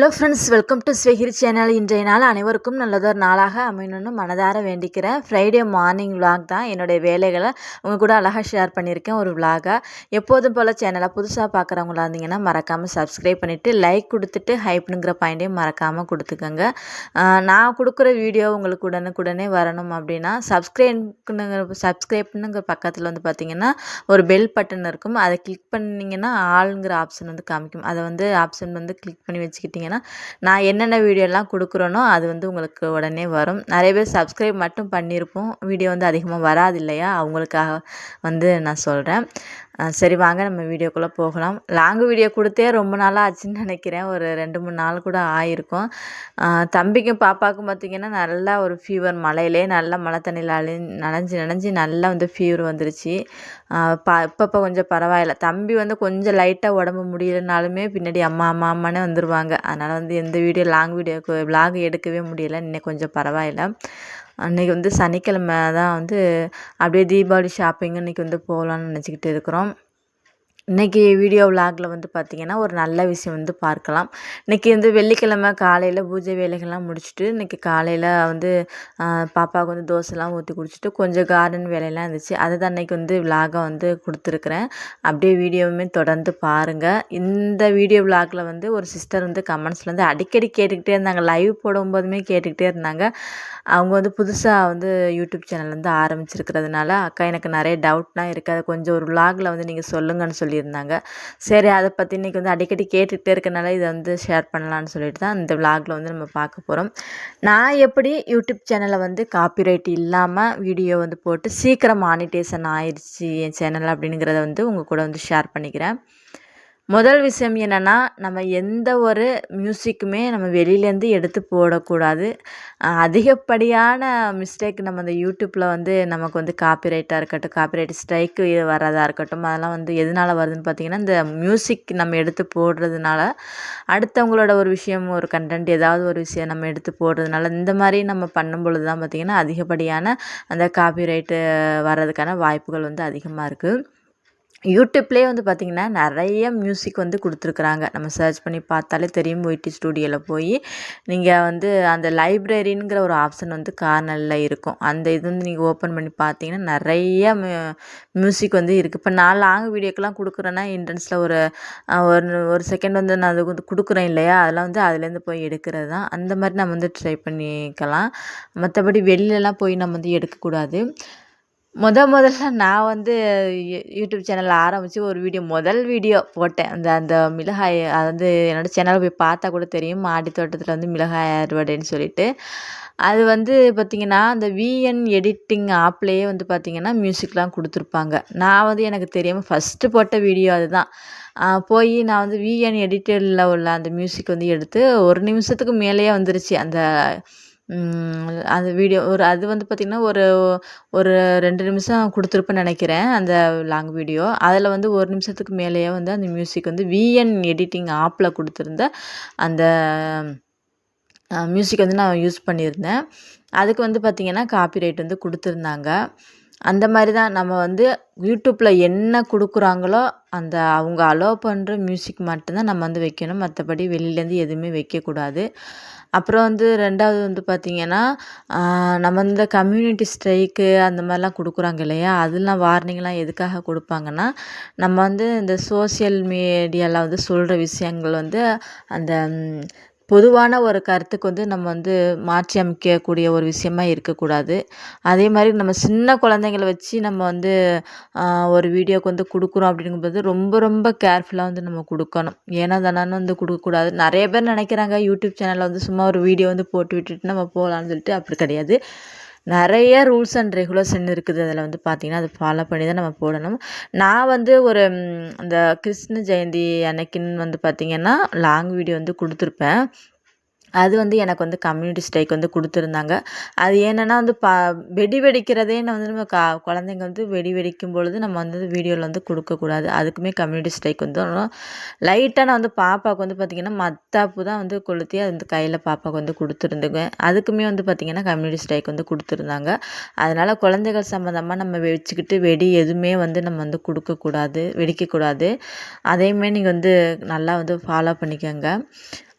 Hello friends welcome to ஸ்வெகிரி channel இன்றைய நாள் அனைவருக்கும் நல்லதொரு நாளாக அமையணும்னு மனதார வேண்டிக்கிறேன். ஃப்ரைடே மார்னிங் vlog தான் என்னுடைய வேலைகளை உங்கள் கூட அழகாக ஷேர் பண்ணியிருக்கேன் ஒரு vlog-ஆ எப்போதும் போல் சேனலை புதுசாக பார்க்குறவங்களா இருந்தீங்கன்னா மறக்காமல் சப்ஸ்கிரைப் பண்ணிவிட்டு லைக் கொடுத்துட்டு ஹைப்னுங்கிற பாயிண்ட்டையும் மறக்காமல் கொடுத்துக்கோங்க. நான் கொடுக்குற வீடியோ உங்களுக்கு உடனுக்குடனே வரணும் அப்படின்னா சப்ஸ்கிரைப்னுங்கிற சப்ஸ்கிரைப்னுங்கிற பக்கத்தில் வந்து பார்த்தீங்கன்னா ஒரு பெல் பட்டன் இருக்கும். அதை கிளிக் பண்ணிங்கன்னா ஆளுங்கிற ஆப்ஷன் வந்து காமிக்கும். அதை வந்து ஆப்ஷன் வந்து கிளிக் பண்ணி வச்சுக்கிட்டிங்கன்னா நான் என்னென்ன வீடியோலாம் கொடுக்குறேனோ அது வந்து உங்களுக்கு உடனே வரும். நிறைய பேர் சப்ஸ்கிரைப் மட்டும் பண்ணியிருப்போம். வீடியோ வந்து அதிகமாக வராது இல்லையா? அவங்களுக்காக வந்து நான் சொல்கிறேன் சரி வாங்க நம்ம வீடியோக்குள்ளே போகலாம். லாங் வீடியோ கொடுத்தே ரொம்ப நாளாக ஆச்சுன்னு நினைக்கிறேன். ஒரு ரெண்டு மூணு நாள் கூட ஆயிருக்கும். தம்பிக்கும் பாப்பாவுக்கும் பார்த்திங்கன்னா நல்லா ஒரு ஃபீவர் மழையிலே நல்லா மழை தண்ணியில் அழி நனைஞ்சு நனைஞ்சு நல்லா வந்து ஃபீவர் வந்துருச்சு. பா இப்போ கொஞ்சம் பரவாயில்ல. தம்பி வந்து கொஞ்சம் லைட்டாக உடம்பு முடியலனாலுமே பின்னாடி அம்மா அம்மா அம்மானே வந்துடுவாங்க அதனால் அதனால் வந்து எந்த வீடியோ லாங் வீடியோக்கு விலாக் எடுக்கவே முடியல. இன்னைக்கு கொஞ்சம் பரவாயில்ல. அன்றைக்கி வந்து சனிக்கிழமை தான் வந்து அப்படியே தீபாவளி ஷாப்பிங் இன்றைக்கி வந்து போகலான்னு நினச்சிக்கிட்டு இருக்கிறோம். இன்றைக்கி வீடியோ விலாகில் வந்து பார்த்திங்கன்னா ஒரு நல்ல விஷயம் வந்து பார்க்கலாம். இன்றைக்கி வந்து வெள்ளிக்கிழமை காலையில் பூஜை வேலைகள்லாம் முடிச்சுட்டு இன்றைக்கி காலையில் வந்து பாப்பாவுக்கு வந்து தோசைலாம் ஊற்றி குடிச்சிட்டு கொஞ்சம் கார்டன் வேலையெல்லாம் இருந்துச்சு. அதை தான் அன்றைக்கி வந்து விலாகை வந்து கொடுத்துருக்குறேன். அப்படியே வீடியோவுமே தொடர்ந்து பாருங்கள் இந்த வீடியோ விலாகில் வந்து ஒரு சிஸ்டர் வந்து கமெண்ட்ஸில் வந்து அடிக்கடி கேட்டுக்கிட்டே இருந்தாங்க. லைவ் போடும்போதுமே கேட்டுக்கிட்டே இருந்தாங்க. அவங்க வந்து புதுசாக வந்து யூடியூப் சேனல் வந்து ஆரம்பிச்சிருக்கிறதுனால அக்கா எனக்கு நிறைய டவுட்லாம் இருக்குது அதை கொஞ்சம் ஒரு விலாகில் வந்து நீங்கள் சொல்லுங்கன்னு சொல்லி சொல்லியிருந்தாங்க. சரி அதை பற்றி இன்றைக்கி வந்து அடிக்கடி கேட்டுகிட்டே இருக்கனால இதை வந்து ஷேர் பண்ணலான்னு சொல்லிட்டு தான் இந்த விலாகில் வந்து நம்ம பார்க்க போகிறோம் நான் எப்படி யூடியூப் சேனலை வந்து காப்பிரைட் இல்லாமல் வீடியோ வந்து போட்டு சீக்கிரம் மானிட்டேஷன் ஆயிடுச்சு என் சேனல் அப்படிங்கிறத வந்து உங்கள் கூட வந்து ஷேர் பண்ணிக்கிறேன். முதல் விஷயம் என்னென்னா நம்ம எந்த ஒரு மியூசிக்குமே நம்ம வெளியிலேருந்து எடுத்து போடக்கூடாது. அதிகப்படியான மிஸ்டேக் நம்ம இந்த யூடியூப்பில் வந்து நமக்கு வந்து காப்பிரைட்டாக இருக்கட்டும் காப்பிரைட் ஸ்ட்ரைக்கு வர்றதா இருக்கட்டும் அதெல்லாம் வந்து எதனால் வருதுன்னு பார்த்தீங்கன்னா இந்த மியூசிக் நம்ம எடுத்து போடுறதுனால அடுத்தவங்களோட ஒரு விஷயம் ஒரு கண்டென்ட் ஏதாவது ஒரு விஷயம் நம்ம எடுத்து போடுறதுனால இந்த மாதிரி நம்ம பண்ணும் பொழுது தான் பார்த்திங்கன்னா அதிகப்படியான அந்த காப்பிரைட்டு வர்றதுக்கான வாய்ப்புகள் வந்து அதிகமாக இருக்குது யூடியூப்லேயே வந்து பார்த்திங்கன்னா நிறைய மியூசிக் வந்து கொடுத்துருக்குறாங்க. நம்ம சர்ச் பண்ணி பார்த்தாலே தெரியும். ஒய்டி ஸ்டூடியோவில் போய் நீங்கள் வந்து அந்த லைப்ரரிங்கிற ஒரு ஆப்ஷன் வந்து கார்னரில் இருக்கும். அந்த இது வந்து நீங்கள் ஓப்பன் பண்ணி பார்த்தீங்கன்னா நிறைய மியூசிக் வந்து இருக்குது இப்போ நான் லாங் வீடியோக்கெல்லாம் கொடுக்குறேன்னா என்ட்ரன்ஸில் ஒரு ஒரு ஒரு செகண்ட் வந்து நான் அது வந்து கொடுக்குறேன் இல்லையா? அதெல்லாம் வந்து அதுலேருந்து போய் எடுக்கிறது தான். அந்த மாதிரி நம்ம வந்து ட்ரை பண்ணிக்கலாம். மற்றபடி வெளிலலாம் போய் நம்ம வந்து எடுக்கக்கூடாது. முத முதல்ல நான் வந்து யூ- யூடியூப் சேனல் ஆரம்பித்து ஒரு வீடியோ முதல் வீடியோ போட்டேன். அந்த அந்த மிளகாய் அது வந்து என்னோடய சேனலை போய் பார்த்தா கூட தெரியும். மாடி தோட்டத்தில் வந்து மிளகாய் அறுவடைன்னு சொல்லிட்டு. அது வந்து பார்த்திங்கன்னா அந்த விஎன் எடிட்டிங் ஆப்லேயே வந்து பார்த்திங்கன்னா மியூசிக்லாம் கொடுத்துருப்பாங்க. நான் வந்து எனக்கு தெரியாமல் ஃபஸ்ட்டு போட்ட வீடியோ அதுதான். போய் நான் வந்து விஎன் எடிட்டரில் உள்ள அந்த மியூசிக் வந்து எடுத்து ஒரு நிமிஷத்துக்கு மேலேயே வந்துருச்சு. அந்த அது அந்த வீடியோ ஒரு அது வந்து பார்த்திங்கன்னா ஒரு ஒரு ரெண்டு நிமிஷம் கொடுத்துருப்பேன்னு நினைக்கிறேன் அந்த லாங் வீடியோ. அதில் வந்து ஒரு நிமிஷத்துக்கு மேலேயே வந்து அந்த மியூசிக் வந்து விஎன் எடிட்டிங் ஆப்பில் கொடுத்துருந்த அந்த மியூசிக் வந்து நான் யூஸ் பண்ணியிருந்தேன். அதுக்கு வந்து பார்த்திங்கன்னா காப்பிரைட் வந்து கொடுத்துருந்தாங்க. அந்த மாதிரி தான் நம்ம வந்து யூடியூப்பில் என்ன கொடுக்குறாங்களோ அந்த அவங்க அலோவ் பண்ணுற மியூசிக் மட்டும்தான் நம்ம வந்து வைக்கணும். மற்றபடி வெளியிலேருந்து எதுவுமே வைக்கக்கூடாது. அப்புறம் வந்து ரெண்டாவது வந்து பார்த்திங்கன்னா நம்ம இந்த கம்யூனிட்டி ஸ்ட்ரைக்கு அந்த மாதிரிலாம் கொடுக்குறாங்க இல்லையா? அதெல்லாம் வார்னிங்லாம் எதுக்காக கொடுப்பாங்கன்னா நம்ம வந்து இந்த சோஷியல் மீடியாவில் வந்து சொல்கிற விஷயங்கள் வந்து அந்த பொதுவான ஒரு கருத்துக்கு வந்து நம்ம வந்து மாற்றி அமைக்கக்கூடிய ஒரு விஷயமா இருக்கக்கூடாது. அதே மாதிரி நம்ம சின்ன குழந்தைங்கள வச்சு நம்ம வந்து ஒரு வீடியோக்கு வந்து கொடுக்குறோம் அப்படிங்கும்போது ரொம்ப ரொம்ப கேர்ஃபுல்லாக வந்து நம்ம கொடுக்கணும். ஏன்னா தானே வந்து கொடுக்கக்கூடாது. நிறைய பேர் நினைக்கிறாங்க யூடியூப் சேனலில் வந்து சும்மா ஒரு வீடியோ வந்து போட்டு விட்டுட்டு நம்ம போகலான்னு சொல்லிட்டு அப்படி கிடையாது. நிறைய ரூல்ஸ் அண்ட் ரெகுலேஷன் இருக்குது. அதில் வந்து பார்த்திங்கன்னா அதை ஃபாலோ பண்ணி தான் நம்ம போடணும். நான் வந்து ஒரு அந்த கிருஷ்ண ஜெயந்தி அன்னைக்குன்னு வந்து பார்த்திங்கன்னா லாங் வீடியோ வந்து கொடுத்துருப்பேன். அது வந்து எனக்கு வந்து கம்யூனிட்டி ஸ்ட்ரைக் வந்து கொடுத்துருந்தாங்க. அது என்னென்னா வந்து ப வெடி வெடிக்கிறதே நான் வந்து நம்ம க குழந்தைங்க வந்து வெடி வெடிக்கும் பொழுது நம்ம வந்து வீடியோவில் வந்து கொடுக்கக்கூடாது அதுக்குமே கம்யூனிட்டி ஸ்ட்ரைக் வந்து லைட்டாக நான் வந்து பாப்பாவுக்கு வந்து பார்த்திங்கன்னா மத்தாப்பு தான் வந்து கொளுத்தி அது வந்து கையில் பாப்பாவுக்கு வந்து கொடுத்துருந்துங்க. அதுக்குமே வந்து பார்த்திங்கன்னா கம்யூனிட்டி ஸ்ட்ரைக் வந்து கொடுத்துருந்தாங்க. அதனால் குழந்தைகள் சம்மந்தமாக நம்ம வச்சுக்கிட்டு வெடி எதுவுமே வந்து நம்ம வந்து கொடுக்கக்கூடாது வெடிக்கக்கூடாது அதேமாரி நீங்கள் வந்து நல்லா வந்து ஃபாலோ பண்ணிக்கோங்க.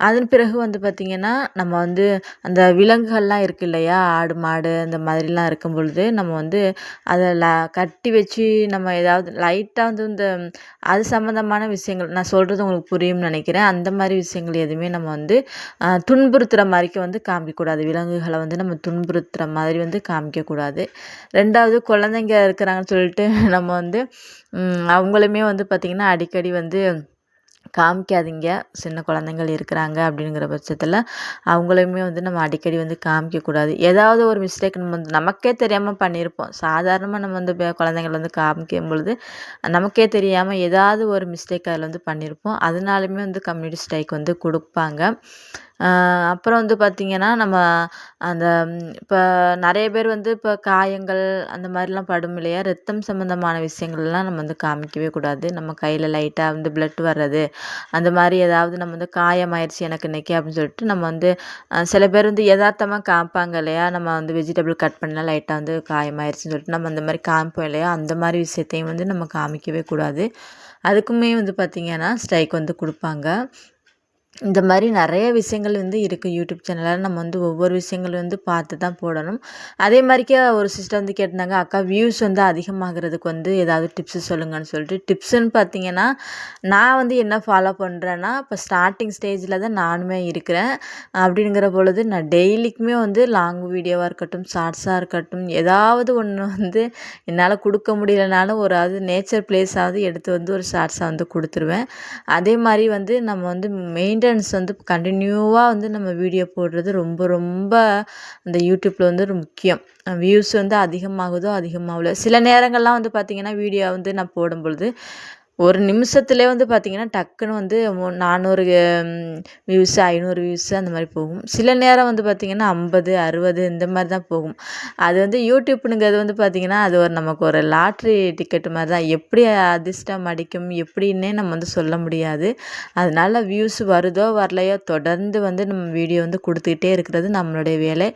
அதன் பிறகு வந்து பார்த்திங்கன்னா நம்ம வந்து அந்த விலங்குகள்லாம் இருக்குது இல்லையா? ஆடு மாடு அந்த மாதிரிலாம் இருக்கும் பொழுது நம்ம வந்து அதை ல கட்டி வச்சு நம்ம ஏதாவது லைட்டாக வந்து இந்த அது சம்மந்தமான விஷயங்கள் நான் சொல்கிறது உங்களுக்கு புரியும்னு நினைக்கிறேன். அந்த மாதிரி விஷயங்கள் எதுவுமே நம்ம வந்து துன்புறுத்துகிற மாதிரிக்கு வந்து காமிக்கக்கூடாது. விலங்குகளை வந்து நம்ம துன்புறுத்துகிற மாதிரி வந்து காமிக்கக்கூடாது. ரெண்டாவது குழந்தைங்க இருக்கிறாங்கன்னு சொல்லிட்டு நம்ம வந்து அவங்களுமே வந்து பார்த்திங்கன்னா அடிக்கடி வந்து காமிக்காதீங்க. சின்ன குழந்தைங்கள் இருக்கிறாங்க அப்படிங்கிற பட்சத்தில் அவங்களையுமே வந்து நம்ம அடிக்கடி வந்து காமிக்கக்கூடாது. ஏதாவது ஒரு மிஸ்டேக் நம்ம வந்து நமக்கே தெரியாமல் பண்ணியிருப்போம். சாதாரணமாக நம்ம வந்து குழந்தைங்கள வந்து காமிக்கும் பொழுது நமக்கே தெரியாமல் ஏதாவது ஒரு மிஸ்டேக் அதில் வந்து பண்ணியிருப்போம். அதனாலுமே வந்து கம்யூனிட்டி ஸ்ட்ரைக் வந்து கொடுப்பாங்க. அப்புறம் வந்து பார்த்திங்கன்னா நம்ம அந்த இப்போ நிறைய பேர் வந்து இப்போ காயங்கள் அந்த மாதிரிலாம் படும் இல்லையா? ரத்தம் சம்மந்தமான விஷயங்கள்லாம் நம்ம வந்து காமிக்கவே கூடாது. நம்ம கையில் லைட்டாக வந்து ப்ளட் வர்றது அந்த மாதிரி ஏதாவது நம்ம வந்து காயமாயிடுச்சு எனக்கு இன்றைக்கி அப்படின்னு சொல்லிட்டு நம்ம வந்து சில பேர் வந்து எதார்த்தமாக காமிப்பாங்க இல்லையா? நம்ம வந்து வெஜிடபிள் கட் பண்ணால் லைட்டாக வந்து காயமாயிருச்சுன்னு சொல்லிட்டு நம்ம அந்த மாதிரி காமிப்போம் இல்லையா? அந்த மாதிரி விஷயத்தையும் வந்து நம்ம காமிக்கவே கூடாது. அதுக்குமே வந்து பார்த்திங்கன்னா ஸ்ட்ரைக் வந்து கொடுப்பாங்க. இந்த மாதிரி நிறைய விஷயங்கள் வந்து இருக்குது யூடியூப் சேனலில். நம்ம வந்து ஒவ்வொரு விஷயங்கள் வந்து பார்த்து தான் போடணும். அதே மாதிரிக்கே ஒரு சிஸ்டர் வந்து கேட்டிருந்தாங்க அக்கா வியூஸ் வந்து அதிகமாகிறதுக்கு வந்து ஏதாவது டிப்ஸு சொல்லுங்கன்னு சொல்லிட்டு. டிப்ஸுன்னு பார்த்தீங்கன்னா நான் வந்து என்ன ஃபாலோ பண்ணுறேன்னா இப்போ ஸ்டார்டிங் ஸ்டேஜில் தான் நானுமே இருக்கிறேன். அப்படிங்கிற பொழுது நான் டெய்லிக்குமே வந்து லாங் வீடியோவாக இருக்கட்டும் ஷார்ட்ஸாக இருக்கட்டும் ஏதாவது ஒன்று வந்து என்னால் கொடுக்க முடியலனாலும் ஒரு அது நேச்சர் பிளேஸாவது எடுத்து வந்து ஒரு ஷார்ட்ஸாக வந்து கொடுத்துருவேன். அதே மாதிரி வந்து நம்ம வந்து மெயின் மெயின்டெனன்ஸ் வந்து கண்டினியூவாக வந்து நம்ம வீடியோ போடுறது ரொம்ப ரொம்ப அந்த யூடியூப்பில் வந்து ஒரு முக்கியம். வியூஸ் வந்து அதிகமாகுதோ அதிகமாகல. சில நேரங்கள்லாம் வந்து பார்த்திங்கன்னா வீடியோ வந்து நான் போடும் பொழுது ஒரு நிமிஷத்துலேயே வந்து பார்த்திங்கன்னா டக்குன்னு வந்து நானூறு வியூஸு ஐநூறு வியூஸு அந்த மாதிரி போகும். சில நேரம் வந்து பார்த்திங்கன்னா ஐம்பது அறுபது இந்த மாதிரி தான் போகும். அது வந்து யூடியூப்புங்கிறது வந்து பார்த்திங்கன்னா அது ஒரு நமக்கு ஒரு லாட்ரி டிக்கெட்டு மாதிரி தான். எப்படி அதிர்ஷ்டம் அடிக்கும் எப்படின்னே நம்ம வந்து சொல்ல முடியாது. அதனால வியூஸ் வருதோ வரலையோ தொடர்ந்து வந்து நம்ம வீடியோ வந்து கொடுத்துக்கிட்டே இருக்கிறது நம்மளுடைய வேலை.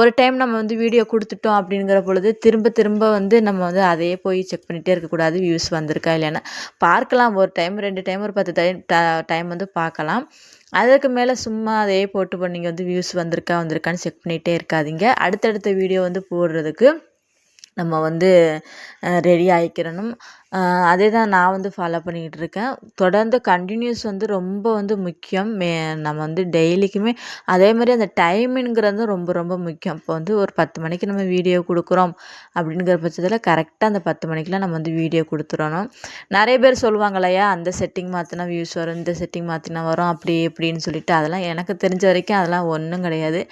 ஒரு டைம் நம்ம வந்து வீடியோ கொடுத்துட்டோம் அப்படிங்கிற பொழுது திரும்ப திரும்ப வந்து நம்ம வந்து அதையே போய் செக் பண்ணிகிட்டே இருக்கக்கூடாது. வியூஸ் வந்திருக்கா இல்லைன்னா பார்க்கலாம். ஒரு டைம் ரெண்டு டைம் ஒரு பத்து டைம் டைம் வந்து பார்க்கலாம். அதுக்கு மேலே சும்மா அதே போட்டு நீங்கள் வந்து வியூஸ் வந்திருக்கா வந்திருக்கான்னு செக் பண்ணிகிட்டே இருக்காதீங்க. அடுத்தடுத்த வீடியோ வந்து போடுறதுக்கு நம்ம வந்து ரெடி ஆகிக்கிறணும் அதே தான் நான் வந்து ஃபாலோ பண்ணிக்கிட்டு இருக்கேன். தொடர்ந்து கண்டினியூஸ் வந்து ரொம்ப வந்து முக்கியம். மே நம்ம வந்து டெய்லிக்குமே அதே மாதிரி அந்த டைமிங்கிறது ரொம்ப ரொம்ப முக்கியம். இப்போ வந்து ஒரு பத்து மணிக்கு நம்ம வீடியோ கொடுக்குறோம் அப்படிங்கிற பட்சத்தில் கரெக்டாக அந்த பத்து மணிக்கெலாம் நம்ம வந்து வீடியோ கொடுத்துடணும். நிறைய பேர் சொல்லுவாங்க இல்லையா அந்த செட்டிங் மாற்றினா வியூஸ் வரும் இந்த செட்டிங் மாற்றினா வரும் அப்படி இப்படின்னு சொல்லிட்டு. அதெல்லாம் எனக்கு தெரிஞ்ச வரைக்கும் அதெல்லாம் ஒன்றும் கிடையாது.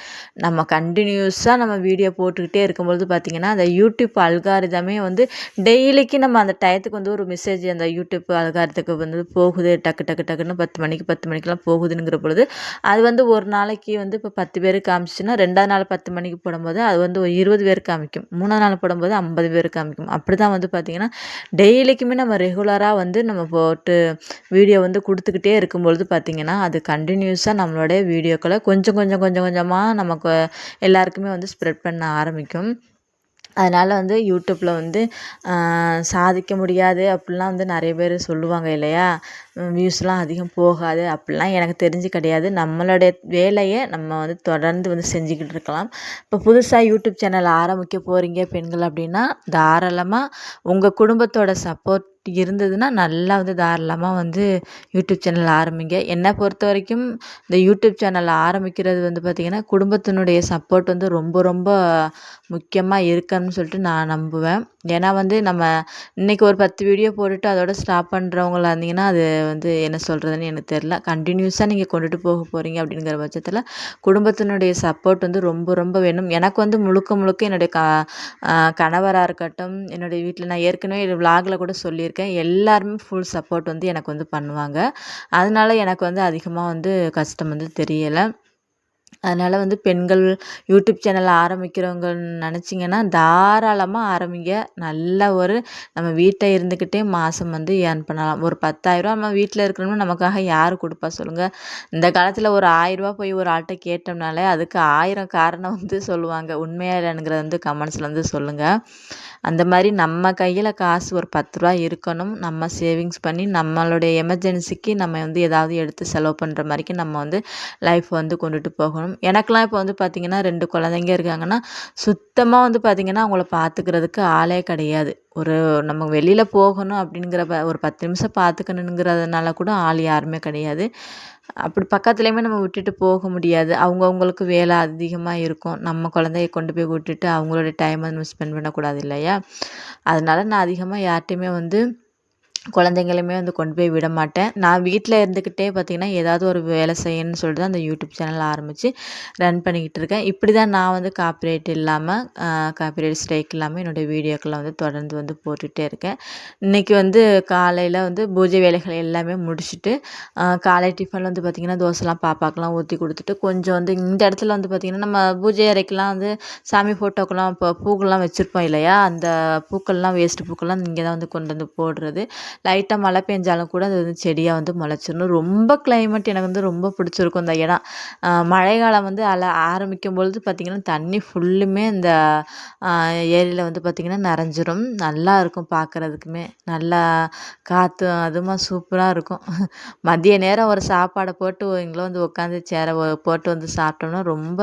நம்ம கண்டினியூஸாக நம்ம வீடியோ போட்டுக்கிட்டே இருக்கும்பொழுது பார்த்திங்கன்னா அந்த யூடியூப் அல்காரிதமே வந்து டெய்லிக்கு நம்ம அந்த டயத்துக்கு நேரத்துக்கு வந்து ஒரு மெசேஜ் அந்த யூடியூப் அல்காரத்துக்கு வந்து போகுது டக்கு டக்கு டக்குன்னு பத்து மணிக்கு பத்து மணிக்கெலாம் போகுதுங்கிற பொழுது அது வந்து ஒரு நாளைக்கு வந்து இப்போ பத்து பேர் காமிச்சுன்னா ரெண்டாவது நாள் பத்து மணிக்கு போடும்போது அது வந்து ஒரு இருபது பேர் காமிக்கும். மூணாவது நாள் போடும்போது ஐம்பது பேர் காமிக்கும். அப்படி தான் வந்து பார்த்திங்கன்னா டெய்லிக்குமே நம்ம ரெகுலராக வந்து நம்ம போட்டு வீடியோ வந்து கொடுத்துக்கிட்டே இருக்கும்பொழுது பார்த்திங்கன்னா அது கண்டினியூஸாக நம்மளுடைய வீடியோக்களை கொஞ்சம் கொஞ்சம் கொஞ்சம் கொஞ்சமாக நமக்கு எல்லாருக்குமே வந்து ஸ்ப்ரெட் பண்ண ஆரம்பிக்கும். அதனால் வந்து யூடியூப்பில் வந்து சாதிக்க முடியாது அப்படிலாம் வந்து நிறைய பேர் சொல்லுவாங்க இல்லையா? வியூஸ்லாம் அதிகம் போகாது அப்படிலாம் எனக்கு தெரிஞ்சு கிடையாது. நம்மளுடைய வேலையை நம்ம வந்து தொடர்ந்து வந்து செஞ்சுக்கிட்டு இருக்கலாம். இப்போ புதுசாக யூடியூப் சேனல் ஆரம்பிக்க போகிறீங்க பெண்கள் அப்படின்னா தாராளமாக உங்கள் குடும்பத்தோட சப்போர்ட் இருந்ததுன்னா நல்லா வந்து தாராளமாக வந்து யூடியூப் சேனல் ஆரம்பிங்க. என்னை பொறுத்த வரைக்கும் இந்த யூடியூப் சேனல் ஆரம்பிக்கிறது வந்து பார்த்திங்கன்னா குடும்பத்தினுடைய சப்போர்ட் வந்து ரொம்ப ரொம்ப முக்கியமாக இருக்குன்னு சொல்லிட்டு நான் நம்புவேன். ஏன்னா வந்து நம்ம இன்றைக்கி ஒரு பத்து வீடியோ போட்டுட்டு அதோட ஸ்டாப் பண்ணுறவங்களா இருந்தீங்கன்னா அது வந்து என்ன சொல்கிறதுன்னு எனக்கு தெரில கண்டினியூஸாக நீங்கள் கொண்டுட்டு போக போகிறீங்க அப்படிங்கிற பட்சத்தில் குடும்பத்தினுடைய சப்போர்ட் வந்து ரொம்ப ரொம்ப வேணும். எனக்கு வந்து முழுக்க முழுக்க என்னுடைய க கணவராக இருக்கட்டும் என்னுடைய வீட்டில் நான் ஏற்கனவே விலாகில் கூட சொல்லியிருக்கேன். எல்லாருமே ஃபுல் சப்போர்ட் வந்து எனக்கு வந்து பண்ணுவாங்க. அதனால் எனக்கு வந்து அதிகமாக வந்து கஷ்டம் வந்து தெரியலை. அதனால் வந்து பெண்கள் யூடியூப் சேனல் ஆரம்பிக்கிறவங்க நினச்சிங்கன்னா தாராளமாக ஆரம்பிங்க. நல்ல ஒரு நம்ம வீட்டை இருந்துக்கிட்டே மாதம் வந்து ஏர்ன் பண்ணலாம். ஒரு பத்தாயிரரூவா நம்ம வீட்டில் இருக்கணும்னு நமக்காக யார் கொடுப்பா சொல்லுங்கள் இந்த காலத்தில் ஒரு ஆயிரரூவா போய் ஒரு ஆள்கிட்ட கேட்டோம்னாலே அதுக்கு ஆயிரம் காரணம் வந்து சொல்லுவாங்க. உண்மையாக இல்லைங்கிறத வந்து கமெண்ட்ஸில் வந்து சொல்லுங்கள் அந்த மாதிரி நம்ம கையில் காசு ஒரு பத்து ரூபா இருக்கணும். நம்ம சேவிங்ஸ் பண்ணி நம்மளுடைய எமர்ஜென்சிக்கு நம்ம வந்து ஏதாவது எடுத்து செலவு பண்ணுற மாதிரிக்கு நம்ம வந்து லைஃப் வந்து கொண்டுட்டு போகணும். எனக்கெலாம் இப்போ வந்து பார்த்திங்கன்னா ரெண்டு குழந்தைங்க இருக்காங்கன்னா சுத்தமாக வந்து பார்த்திங்கன்னா அவங்கள பார்த்துக்கிறதுக்கு ஆளே கிடையாது. ஒரு நம்ம வெளியில் போகணும் அப்படிங்கிற ப ஒரு பத்து நிமிஷம் பார்த்துக்கணுங்கிறதுனால கூட ஆள் யாருமே கிடையாது. அப்படி பக்கத்துலேயுமே நம்ம விட்டுட்டு போக முடியாது. அவங்கவுங்களுக்கு வேலை அதிகமாக இருக்கும். நம்ம குழந்தைய கொண்டு போய் விட்டுட்டு அவங்களோட டைமை நம்ம ஸ்பெண்ட் பண்ணக்கூடாது இல்லையா? அதனால நான் அதிகமாக யார்கிட்டையுமே வந்து குழந்தைங்களையுமே வந்து கொண்டு போய் விட மாட்டேன். நான் வீட்டில் இருந்துக்கிட்டே பார்த்திங்கன்னா ஏதாவது ஒரு வேலை செய்யணும்னு சொல்லிட்டு தான் அந்த யூடியூப் சேனல் ஆரம்பித்து ரன் பண்ணிக்கிட்டு இருக்கேன். இப்படி தான் நான் வந்து காப்பிரைட் இல்லாமல் காப்பிரைட் ஸ்ட்ரைக் இல்லாமல் என்னுடைய வீடியோக்கெல்லாம் வந்து தொடர்ந்து வந்து போட்டுகிட்டே இருக்கேன். இன்றைக்கி வந்து காலையில் வந்து பூஜை வேலைகள் எல்லாமே முடிச்சுட்டு காலை டிஃபன் வந்து பார்த்திங்கன்னா தோசைலாம் பாப்பாக்கெலாம் ஊற்றி கொடுத்துட்டு கொஞ்சம் வந்து இந்த இடத்துல வந்து பார்த்திங்கன்னா நம்ம பூஜை அறைக்கெலாம் வந்து சாமி ஃபோட்டோக்கெல்லாம் இப்போ பூக்கள்லாம் வச்சுருப்போம் இல்லையா? அந்த பூக்கள்லாம் வேஸ்ட்டு பூக்கள்லாம் இங்கே தான் வந்து கொண்டு வந்து போடுறது. லைட்டாக மழை பெஞ்சாலும் கூட அது வந்து செடியாக வந்து முளைச்சிடணும் ரொம்ப கிளைமேட் எனக்கு வந்து ரொம்ப பிடிச்சிருக்கும் இந்த இடம். மழை காலம் வந்து அல ஆரம்பிக்கும் பொழுது பார்த்திங்கன்னா தண்ணி ஃபுல்லுமே இந்த ஏரியில் வந்து பார்த்திங்கன்னா நிறைஞ்சிரும். நல்லா இருக்கும் பார்க்குறதுக்குமே நல்லா காற்று அதுவுமா சூப்பராக இருக்கும். மதிய நேரம் ஒரு சாப்பாடை போட்டு இங்கே வந்து உட்காந்து சேரை போட்டு வந்து சாப்பிட்டோம்னா ரொம்ப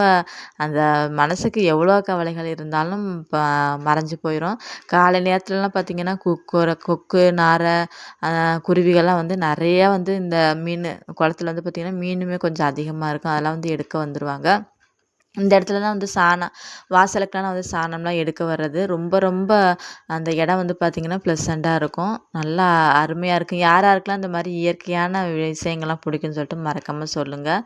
அந்த மனசுக்கு எவ்வளோ கவலைகள் இருந்தாலும் மறைஞ்சு போயிடும் காலை நேரத்துலலாம் பார்த்திங்கன்னா குக்கு கொக்கு நாரை குருவிகள்லாம் வந்து நிறையா வந்து இந்த மீன் குளத்துல வந்து பார்த்திங்கன்னா மீனுமே கொஞ்சம் அதிகமாக இருக்கும். அதெல்லாம் வந்து எடுக்க வந்துடுவாங்க இந்த இடத்துல தான் வந்து சாணம் வாசலுக்கெலாம் வந்து சாணம்லாம் எடுக்க வர்றது. ரொம்ப ரொம்ப அந்த இடம் வந்து பார்த்திங்கன்னா ப்ளசண்ட்டாக இருக்கும். நல்லா அருமையாக இருக்கும். யார் யாருக்கெல்லாம் இந்த மாதிரி இயற்கையான விஷயங்கள்லாம் பிடிக்கும்னு சொல்லிட்டு மறக்காமல் சொல்லுங்கள்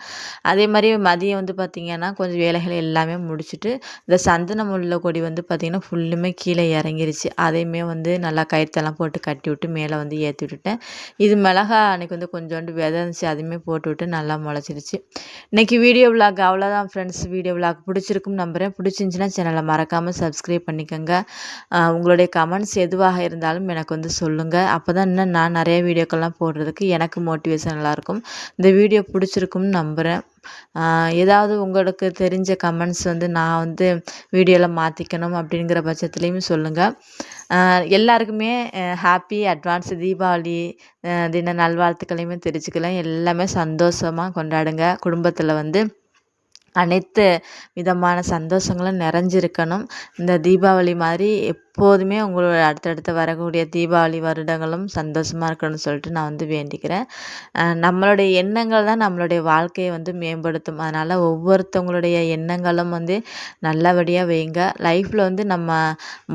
அதே மாதிரி மதியம் வந்து பார்த்திங்கன்னா கொஞ்சம் வேலைகள் எல்லாமே முடிச்சுட்டு இந்த சந்தன முள்ள கொடி வந்து பார்த்திங்கன்னா ஃபுல்லுமே கீழே இறங்கிருச்சு. அதையுமே வந்து நல்லா கயிற்றெல்லாம் போட்டு கட்டி விட்டு மேலே வந்து ஏற்றி விட்டுட்டேன். இது மிளகா அன்றைக்கி வந்து கொஞ்சோண்டு விதைச்சி அதையுமே போட்டு விட்டு நல்லா முளைச்சிருச்சு. இன்றைக்கி வீடியோ விலாக் அவ்வளோதான் ஃப்ரெண்ட்ஸ் வீடியோ விலாக் பிடிச்சிருக்கும்னு நம்புகிறேன் பிடிச்சிருந்துச்சின்னா சேனலை மறக்காமல் சப்ஸ்கிரைப் பண்ணிக்கோங்க. உங்களுடைய கமெண்ட்ஸ் எதுவாக இருந்தாலும் எனக்கு வந்து சொல்லுங்கள் அப்போ தான் இன்னும் நான் நிறைய வீடியோக்கள்லாம் போடுறதுக்கு எனக்கு மோட்டிவேஷன் நல்லாயிருக்கும் இந்த வீடியோ பிடிச்சிருக்கும்னு நம்புகிறேன் ஏதாவது உங்களுக்கு தெரிஞ்ச கமெண்ட்ஸ் வந்து நான் வந்து வீடியோவில் மாற்றிக்கணும் அப்படிங்கிற பட்சத்துலேயும் சொல்லுங்கள் எல்லாருக்குமே ஹாப்பி அட்வான்ஸ் தீபாவளி தின நல்வாழ்த்துக்களையுமே தெரிஞ்சுக்கலாம் எல்லாமே சந்தோஷமாக கொண்டாடுங்க. குடும்பத்தில் வந்து அனைத்து விதமான சந்தோஷங்களும் நிறைஞ்சிருக்கணும். இந்த தீபாவளி மாதிரி எப்போதுமே உங்களோட அடுத்தடுத்து வரக்கூடிய தீபாவளி வருடங்களும் சந்தோஷமாக இருக்கணும்னு சொல்லிட்டு நான் வந்து வேண்டிக்கிறேன். நம்மளுடைய எண்ணங்கள் தான் நம்மளுடைய வாழ்க்கையை வந்து மேம்படுத்தும். அதனால் ஒவ்வொருத்தவங்களுடைய எண்ணங்களும் வந்து நல்லபடியாக வைங்க. லைஃப்பில் வந்து நம்ம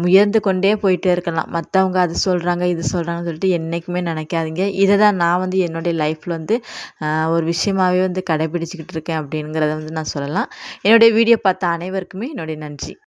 உயர்ந்து கொண்டே போயிட்டே இருக்கலாம். மற்றவங்க அது சொல்கிறாங்க இது சொல்கிறாங்கன்னு சொல்லிட்டு என்றைக்குமே நினைக்காதீங்க. இதை தான் நான் வந்து என்னுடைய லைஃப்பில் வந்து ஒரு விஷயமாகவே வந்து கடைபிடிச்சிக்கிட்டு இருக்கேன் அப்படிங்கிறத வந்து நான் சொல்லலாம். என்னுடைய வீடியோ பார்த்த அனைவருக்குமே என்னுடைய நன்றி.